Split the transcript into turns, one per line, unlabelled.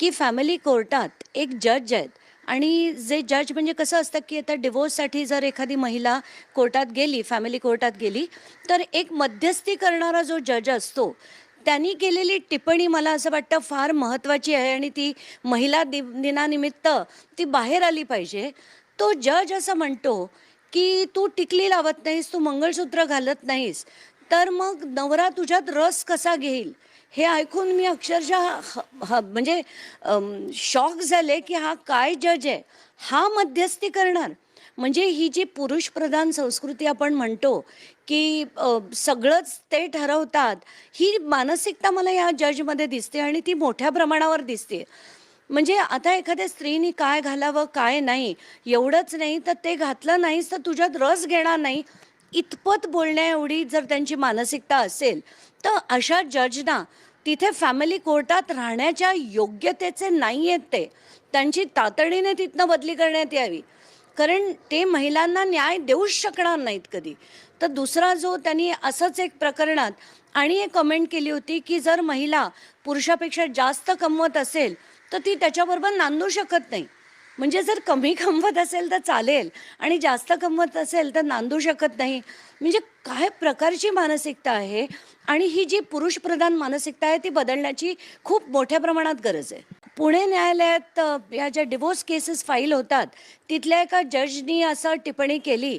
की फॅमिली कोर्टात एक जज आहेत. आणि जे जज म्हणजे कसं असतं की आता डिवोर्ससाठी जर एखादी महिला कोर्टात गेली फॅमिली कोर्टात गेली तर एक मध्यस्थी करणारा जो जज असतो त्यांनी केलेली टिप्पणी मला असं वाटतं फार महत्त्वाची आहे आणि ती महिला दि दिनानिमित्त ती बाहेर आली पाहिजे. तो जज असं म्हणतो की तू टिकली लावत नाहीस तू मंगळसूत्र घालत नाहीस. तर मग नवरा तुझ्यात रस कसा घेईल? हे ऐकून मी अक्षरशः म्हणजे शॉक झाले की हा काय जज आहे? हा मध्यस्थी करणार. म्हणजे ही जी पुरुष प्रधान संस्कृती आपण म्हणतो की सगळंच ते ठरवतात ही मानसिकता मला या जजमध्ये दिसते आणि ती मोठ्या प्रमाणावर दिसते. म्हणजे आता एखाद्या स्त्रीनी काय घालावं काय नाही एवढंच नाही तर ते घातलं नाहीस तर तुझ्यात रस घेणार नाही. इतपत बोलण्या एवढी जर त्यांची मानसिकता असेल तर अशा जजना तिथे फॅमिली कोर्टात राहण्याच्या योग्यतेचे नाही आहेत ते. त्यांची तातडीने तिथनं बदली करण्यात यावी. कारण ते महिलांना न्याय देऊच शकणार नाहीत कधी. तर दुसरा जो त्यांनी असंच एक प्रकरणात आणि एक कमेंट केली होती की जर महिला पुरुषापेक्षा जास्त कमवत असेल तर ती त्याच्याबरोबर नांदू शकत नाही. म्हणजे जर कमी कमवत असेल तर चालेल आणि जास्त कमवत असेल तर नांदू शकत नाही. म्हणजे काय प्रकारची मानसिकता आहे आणि ही जी पुरुषप्रधान मानसिकता आहे ती बदलण्याची खूप मोठ्या प्रमाणात गरज आहे. पुणे न्यायालयात या ज्या डिवोर्स केसेस फाईल होतात तिथल्या एका जजनी असं टिप्पणी केली